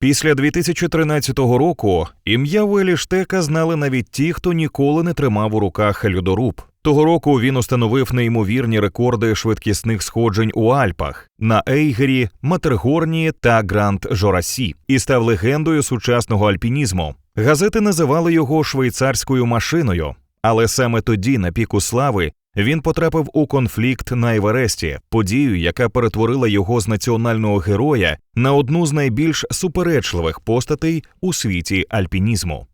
Після 2013 року ім'я Велі Штека знали навіть ті, хто ніколи не тримав у руках льодоруб. Того року він установив неймовірні рекорди швидкісних сходжень у Альпах на Ейгері, Матергорні та Гранд Жорасі і став легендою сучасного альпінізму. Газети називали його швейцарською машиною, але саме тоді, на піку слави, він потрапив у конфлікт на Евересті, подію, яка перетворила його з національного героя на одну з найбільш суперечливих постатей у світі альпінізму.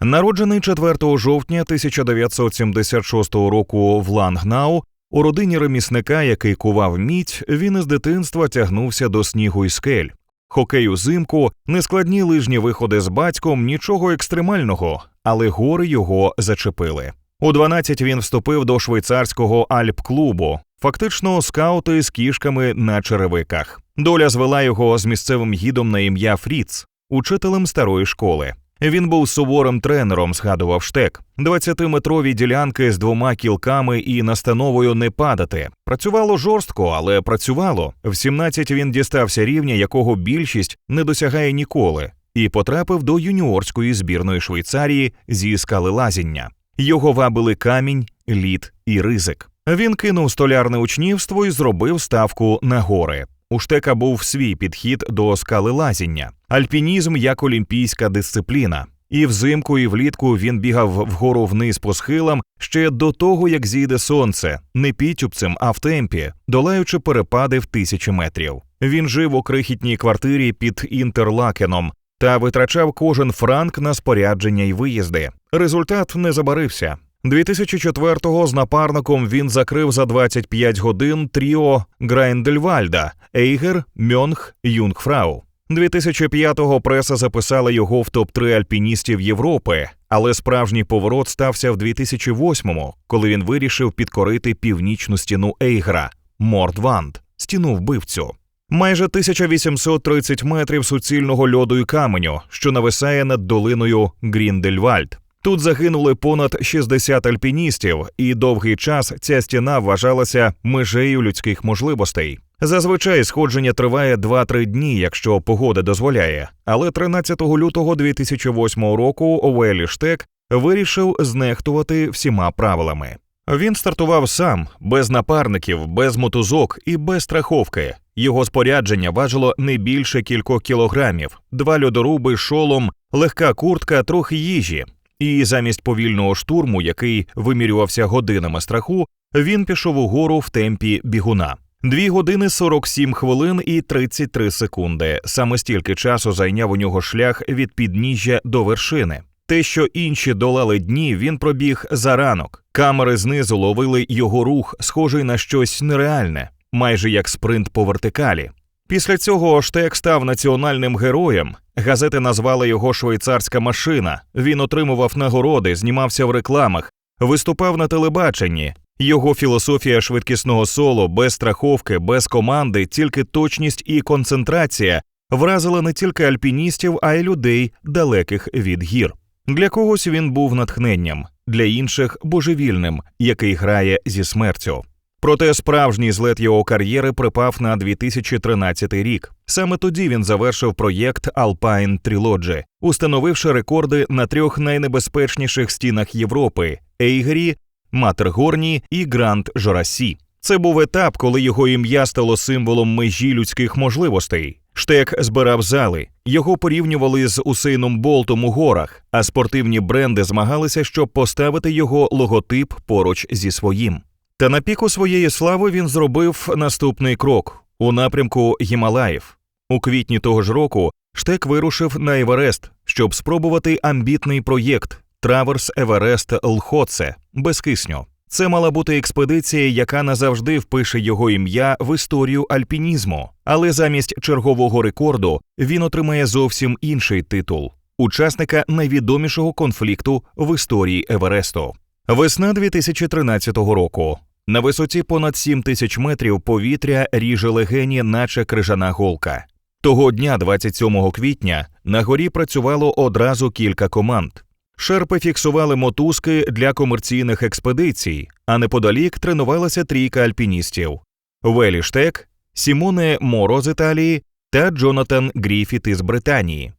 Народжений 4 жовтня 1976 року в Лангнау, у родині ремісника, який кував мідь, він із дитинства тягнувся до снігу і скель. Хокей узимку, нескладні лижні виходи з батьком, нічого екстремального, але гори його зачепили. У 12 він вступив до швейцарського альп-клубу, фактично скаути з кішками на черевиках. Доля звела його з місцевим гідом на ім'я Фріц, учителем старої школи. Він був суворим тренером, згадував штек. 20-метрові ділянки з двома кілками і настановою не падати. Працювало жорстко, але працювало. В 17 він дістався рівня, якого більшість не досягає ніколи, і потрапив до юніорської збірної Швейцарії зі скалелазіння. Його вабили камінь, лід і ризик. Він кинув столярне учнівство і зробив ставку на гори. У штека був свій підхід до скалелазіння, альпінізм як олімпійська дисципліна. І взимку, і влітку він бігав вгору вниз по схилам ще до того, як зійде сонце, не підтюпцем, а в темпі, долаючи перепади в тисячі метрів. Він жив у крихітній квартирі під інтерлакеном та витрачав кожен франк на спорядження й виїзди. Результат не забарився. 2004-го з напарником він закрив за 25 годин тріо Грайндельвальда, Ейгер, Мьонг, Юнгфрау. 2005-го преса записала його в топ-3 альпіністів Європи, але справжній поворот стався в 2008-му, коли він вирішив підкорити північну стіну Ейгра Мордванд, стіну вбивцю. Майже 1830 метрів суцільного льоду і каменю, що нависає над долиною Гріндельвальд. Тут загинули понад 60 альпіністів, і довгий час ця стіна вважалася межею людських можливостей. Зазвичай сходження триває 2-3 дні, якщо погода дозволяє. Але 13 лютого 2008 року Овелі Штек вирішив знехтувати всіма правилами. Він стартував сам, без напарників, без мотузок і без страховки. Його спорядження важило не більше кількох кілограмів, два льодоруби, шолом, легка куртка, трохи їжі. І замість повільного штурму, який вимірювався годинами страху, він пішов угору в темпі бігуна. Дві години 47 хвилин і 33 секунди. Саме стільки часу зайняв у нього шлях від підніжжя до вершини. Те, що інші долали дні, він пробіг за ранок. Камери знизу ловили його рух, схожий на щось нереальне, майже як спринт по вертикалі. Після цього Оштек став національним героєм. Газети назвали його швейцарська машина. Він отримував нагороди, знімався в рекламах, виступав на телебаченні. Його філософія швидкісного соло без страховки, без команди, тільки точність і концентрація вразила не тільки альпіністів, а й людей, далеких від гір. Для когось він був натхненням, для інших божевільним, який грає зі смертю. Проте справжній злет його кар'єри припав на 2013 рік. Саме тоді він завершив проєкт Alpine Trilogy, установивши рекорди на трьох найнебезпечніших стінах Європи Ейгері, Матергорні і Гранд Жорасі. Це був етап, коли його ім'я стало символом межі людських можливостей. Штек збирав зали, його порівнювали з Усейном Болтом у горах, а спортивні бренди змагалися, щоб поставити його логотип поруч зі своїм. Та на піку своєї слави він зробив наступний крок у напрямку Гімалаїв. У квітні того ж року Штек вирушив на Еверест, щоб спробувати амбітний проєкт Траверс Еверест Лхоце без кисню. Це мала бути експедиція, яка назавжди впише його ім'я в історію альпінізму, але замість чергового рекорду він отримає зовсім інший титул учасника найвідомішого конфлікту в історії Евересту. Весна 2013 року. На висоті понад 7 тисяч метрів повітря ріже легені, наче крижана голка. Того дня, 27 квітня, на горі працювало одразу кілька команд. Шерпи фіксували мотузки для комерційних експедицій, а неподалік тренувалася трійка альпіністів: Велі Штек, Сімоне Моро з Італії та Джонатан Гріфіт із Британії.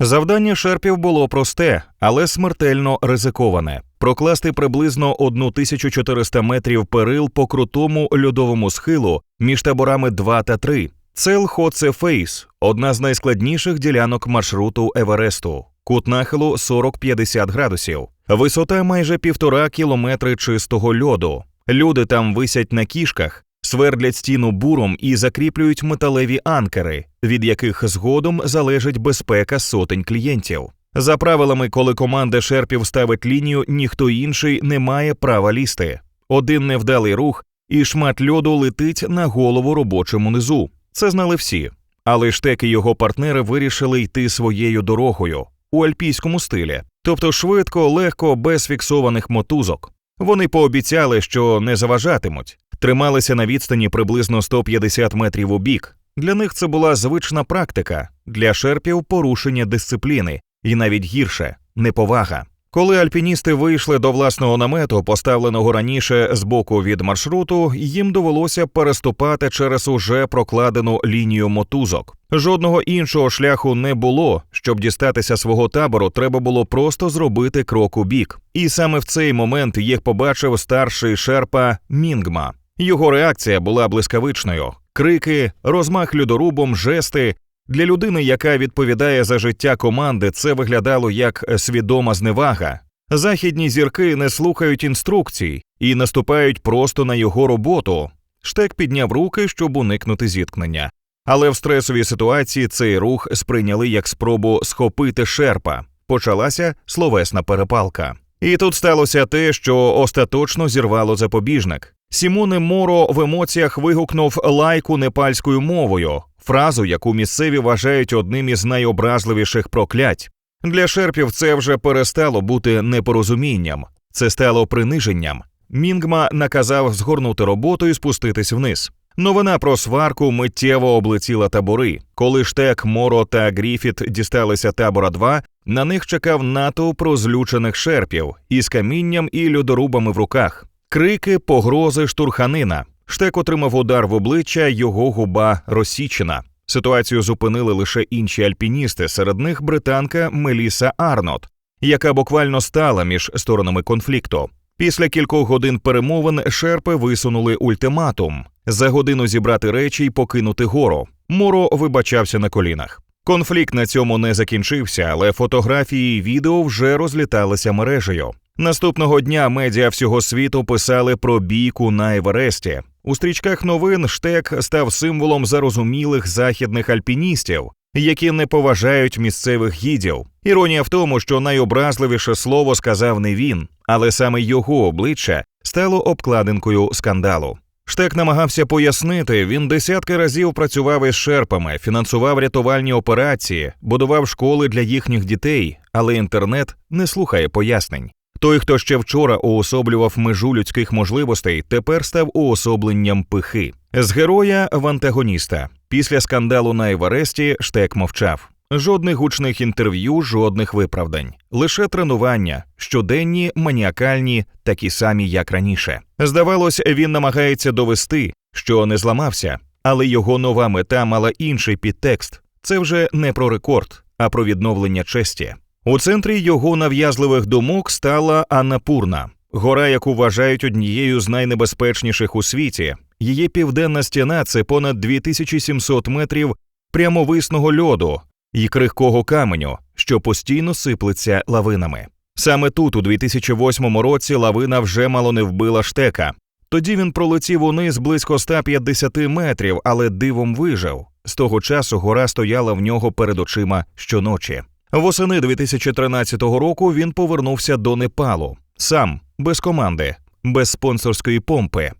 Завдання шерпів було просте, але смертельно ризиковане прокласти приблизно 1400 метрів перил по крутому льодовому схилу між таборами 2 та 3. Це Лхоце Фейс, одна з найскладніших ділянок маршруту Евересту, кут нахилу 40-50 градусів, висота майже півтора кілометри чистого льоду. Люди там висять на кішках, свердлять стіну буром і закріплюють металеві анкери, від яких згодом залежить безпека сотень клієнтів. За правилами, коли команда шерпів ставить лінію, ніхто інший не має права лізти. Один невдалий рух, і шмат льоду летить на голову робочому низу. Це знали всі. Але Штек і його партнери вирішили йти своєю дорогою у альпійському стилі, тобто швидко, легко, без фіксованих мотузок. Вони пообіцяли, що не заважатимуть, трималися на відстані приблизно 150 метрів у бік. Для них це була звична практика, для шерпів порушення дисципліни, і навіть гірше неповага. Коли альпіністи вийшли до власного намету, поставленого раніше з боку від маршруту, їм довелося переступати через уже прокладену лінію мотузок. Жодного іншого шляху не було. Щоб дістатися свого табору, треба було просто зробити крок у бік. І саме в цей момент їх побачив старший шерпа Мінгма. Його реакція була блискавичною: крики, розмах льодорубом, жести. Для людини, яка відповідає за життя команди, це виглядало як свідома зневага. Західні зірки не слухають інструкцій і наступають просто на його роботу. Штек підняв руки, щоб уникнути зіткнення. Але в стресовій ситуації цей рух сприйняли як спробу схопити шерпа. Почалася словесна перепалка. І тут сталося те, що остаточно зірвало запобіжник. Сімоне Моро в емоціях вигукнув лайку непальською мовою, фразу, яку місцеві вважають одним із найобразливіших проклять. Для шерпів це вже перестало бути непорозумінням, це стало приниженням. Мінгма наказав згорнути роботу і спуститись вниз. Новина про сварку миттєво облетіла табори. Коли штек, Моро та Гріфіт дісталися табора 2, на них чекав натовп розлючених шерпів із камінням і льодорубами в руках. Крики, погрози, штурханина. Штек отримав удар в обличчя, його губа розсічена. Ситуацію зупинили лише інші альпіністи, серед них британка Меліса Арнот, яка буквально стала між сторонами конфлікту. Після кількох годин перемовин шерпи висунули ультиматум за годину зібрати речі й покинути гору. Моро вибачався на колінах. Конфлікт на цьому не закінчився, але фотографії і відео вже розліталися мережею. Наступного дня медіа всього світу писали про бійку на Евересті. У стрічках новин штек став символом зарозумілих західних альпіністів, які не поважають місцевих гідів. Іронія в тому, що найобразливіше слово сказав не він, але саме його обличчя стало обкладинкою скандалу. Штек намагався пояснити, він десятки разів працював із шерпами, фінансував рятувальні операції, будував школи для їхніх дітей, але інтернет не слухає пояснень. Той, хто ще вчора уособлював межу людських можливостей, тепер став уособленням пихи. З героя в антагоніста. Після скандалу на Евересті штек мовчав. Жодних гучних інтерв'ю, жодних виправдань, лише тренування, щоденні, маніакальні, такі самі, як раніше. Здавалось, він намагається довести, що не зламався, але його нова мета мала інший підтекст. Це вже не про рекорд, а про відновлення честі. У центрі його нав'язливих думок стала Аннапурна, гора, яку вважають однією з найнебезпечніших у світі. Її південна стіна це понад 2700 метрів прямовисного льоду і крихкого каменю, що постійно сиплеться лавинами. Саме тут, у 2008 році, лавина вже мало не вбила штека. Тоді він пролетів униз близько 150 метрів, але дивом вижив. З того часу гора стояла в нього перед очима щоночі. Восени 2013 року він повернувся до Непалу сам, без команди, без спонсорської помпи.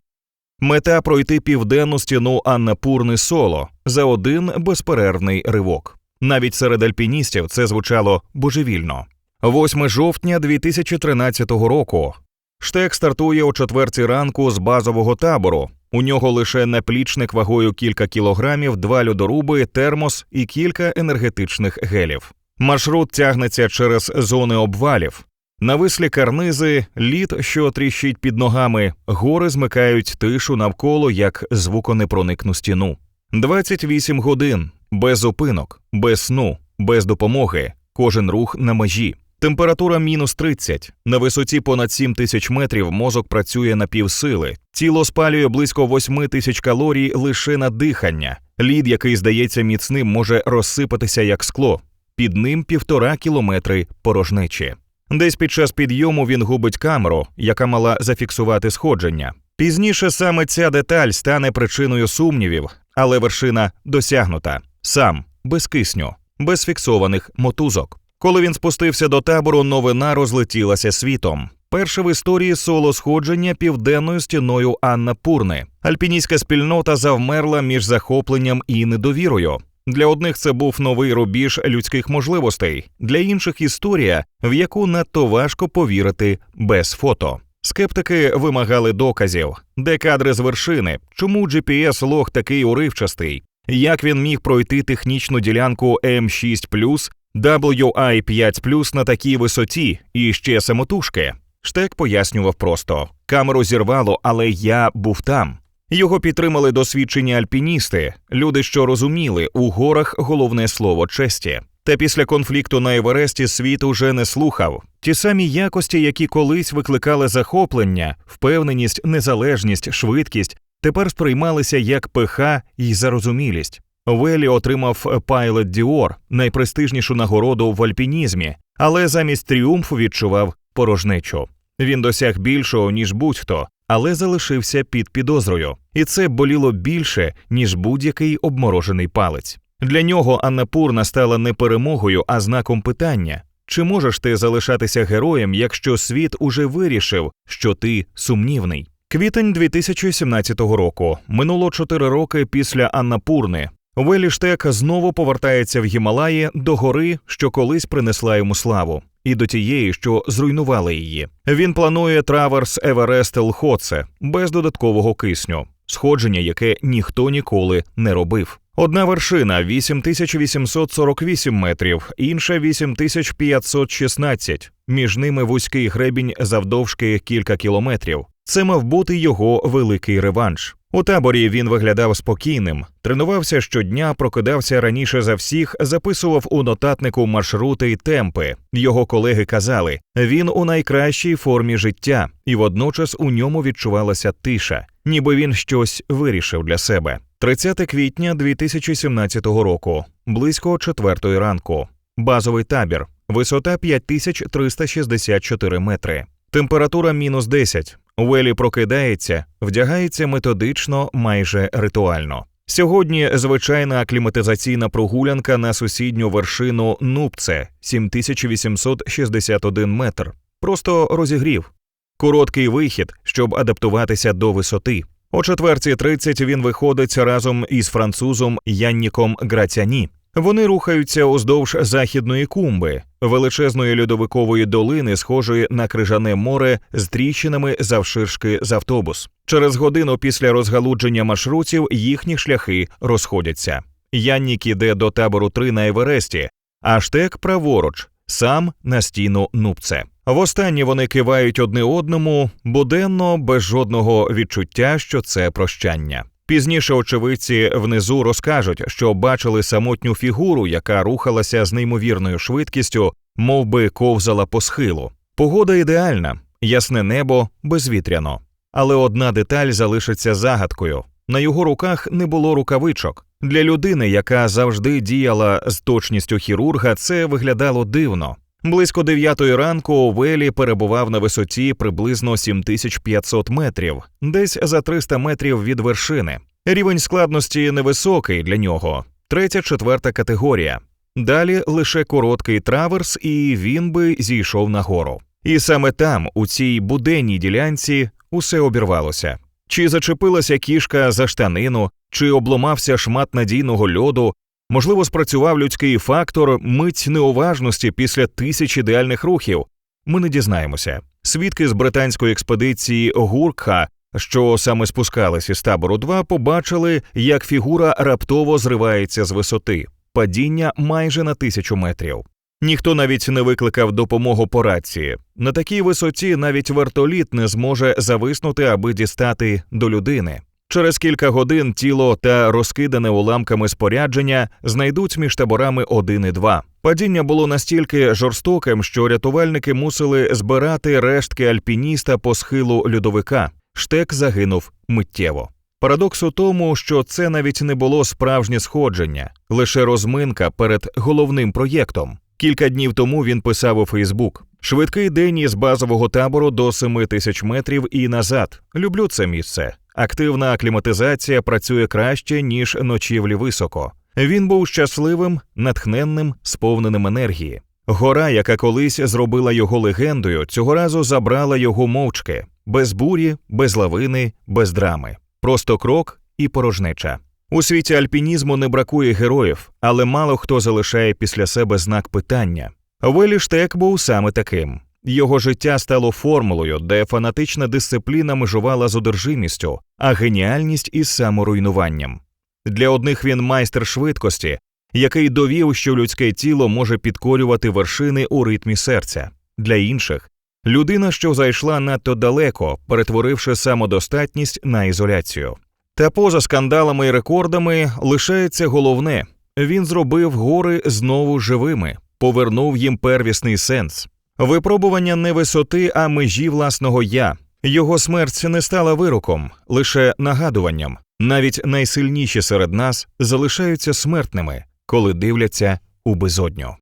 Мета пройти південну стіну Аннапурни соло за один безперервний ривок. Навіть серед альпіністів це звучало божевільно. 8 жовтня 2013 року. Штек стартує о четвертій ранку з базового табору. У нього лише наплічник вагою кілька кілограмів, два льодоруби, термос і кілька енергетичних гелів. Маршрут тягнеться через зони обвалів. Навислі карнизи, лід, що тріщить під ногами, гори змикають тишу навколо як звуконепроникну стіну. 28 годин, без зупинок, без сну, без допомоги, кожен рух на межі. Температура мінус 30. На висоті понад 7 тисяч метрів мозок працює на півсили. Тіло спалює близько 8 тисяч калорій лише на дихання. Лід, який здається міцним, може розсипатися як скло. Під ним півтора кілометри порожнечі. Десь під час підйому він губить камеру, яка мала зафіксувати сходження. Пізніше саме ця деталь стане причиною сумнівів, але вершина досягнута сам без кисню, без фіксованих мотузок. Коли він спустився до табору, новина розлетілася світом. Перше в історії соло сходження південною стіною Анна Пурни. Альпіністська спільнота завмерла між захопленням і недовірою. Для одних це був новий рубіж людських можливостей, для інших історія, в яку надто важко повірити без фото. Скептики вимагали доказів, де кадри з вершини, чому gps лог такий уривчастий, як він міг пройти технічну ділянку М6 WI5 на такій висоті і ще самотужки. Штек пояснював просто: камеру зірвало, але я був там. Його підтримали досвідчені альпіністи, люди, що розуміли, у горах головне слово честі. Та після конфлікту на Евересті світ уже не слухав. Ті самі якості, які колись викликали захоплення, впевненість, незалежність, швидкість, тепер сприймалися як пиха і зарозумілість. Велі отримав Pilot Dior, найпрестижнішу нагороду в альпінізмі, але замість тріумфу відчував порожнечу. Він досяг більшого ніж будь-хто, але залишився під підозрою, і це боліло більше ніж будь-який обморожений палець. Для нього Аннапурна стала не перемогою, а знаком питання: чи можеш ти залишатися героєм, якщо світ уже вирішив, що ти сумнівний? Квітень 2017 року минуло чотири роки після Аннапурни. Веліштек знову повертається в Гімалаї до гори, що колись принесла йому славу, і до тієї, що зруйнувала її. Він планує траверс Еверест Елхоце без додаткового кисню, сходження, яке ніхто ніколи не робив. Одна вершина 8848 метрів, інша 8516. Між ними вузький гребінь завдовжки кілька кілометрів. Це мав бути його великий реванш. У таборі він виглядав спокійним, тренувався щодня, прокидався раніше за всіх, записував у нотатнику маршрути й темпи. Його колеги казали, він у найкращій формі життя, і водночас у ньому відчувалася тиша, ніби він щось вирішив для себе. 30 квітня 2017 року, близько четвертої ранку. Базовий табір, висота 5364 метри, температура мінус 10. Уелі прокидається, вдягається методично, майже ритуально. Сьогодні звичайна акліматизаційна прогулянка на сусідню вершину Нупце 7861 метр. Просто розігрів. Короткий вихід, щоб адаптуватися до висоти. О 4.30 він виходить разом із французом Янніком Грацяні. Вони рухаються уздовж західної кумби, величезної льодовикової долини, схожої на крижане море з тріщинами завширшки з автобус. Через годину після розгалудження маршрутів їхні шляхи розходяться. Яннік іде до табору 3 на Евересті, а штек праворуч, сам на стіну Нупце. Востаннє вони кивають одне одному буденно, без жодного відчуття, що це прощання. Пізніше очевидці внизу розкажуть, що бачили самотню фігуру, яка рухалася з неймовірною швидкістю, мов би ковзала по схилу. Погода ідеальна, ясне небо безвітряно. Але одна деталь залишиться загадкою: на його руках не було рукавичок. Для людини, яка завжди діяла з точністю хірурга, це виглядало дивно. Близько дев'ятої ранку Велі перебував на висоті приблизно 7500 метрів, десь за 300 метрів від вершини. Рівень складності невисокий для нього, третя, четверта категорія. Далі лише короткий траверс, і він би зійшов нагору. І саме там, у цій буденній ділянці, усе обірвалося. Чи зачепилася кішка за штанину, чи обломався шмат надійного льоду, Можливо, спрацював людський фактор, мить неуважності після тисяч ідеальних рухів. Ми не дізнаємося. Свідки з британської експедиції Гуркха, що саме спускались із табору 2, побачили, як фігура раптово зривається з висоти, падіння майже на тисячу метрів. Ніхто навіть не викликав допомогу по рації. На такій висоті навіть вертоліт не зможе зависнути, аби дістати до людини. Через кілька годин тіло та розкидане уламками спорядження знайдуть між таборами 1 і 2. Падіння було настільки жорстоким, що рятувальники мусили збирати рештки альпініста по схилу льодовика. Штек загинув миттєво. Парадокс у тому, що це навіть не було справжнє сходження, лише розминка перед головним проєктом. Кілька днів тому він писав у Фейсбук: швидкий день із базового табору до 7 тисяч метрів і назад. Люблю це місце. Активна акліматизація працює краще ніж ночівлі високо. Він був щасливим, натхненним, сповненим енергії. Гора, яка колись зробила його легендою, цього разу забрала його мовчки, без бурі, без лавини, без драми. Просто крок і порожнеча. У світі альпінізму не бракує героїв, але мало хто залишає після себе знак питання. Велі Штек був саме таким. Його життя стало формулою, де фанатична дисципліна межувала з одержимістю, а геніальність із саморуйнуванням. Для одних він майстер швидкості, який довів, що людське тіло може підкорювати вершини у ритмі серця. Для інших людина, що зайшла надто далеко, перетворивши самодостатність на ізоляцію. Та поза скандалами і рекордами лишається головне він зробив гори знову живими, повернув їм первісний сенс. Випробування не висоти, а межі власного я. Його смерть не стала вироком, лише нагадуванням. Навіть найсильніші серед нас залишаються смертними, коли дивляться у безодню.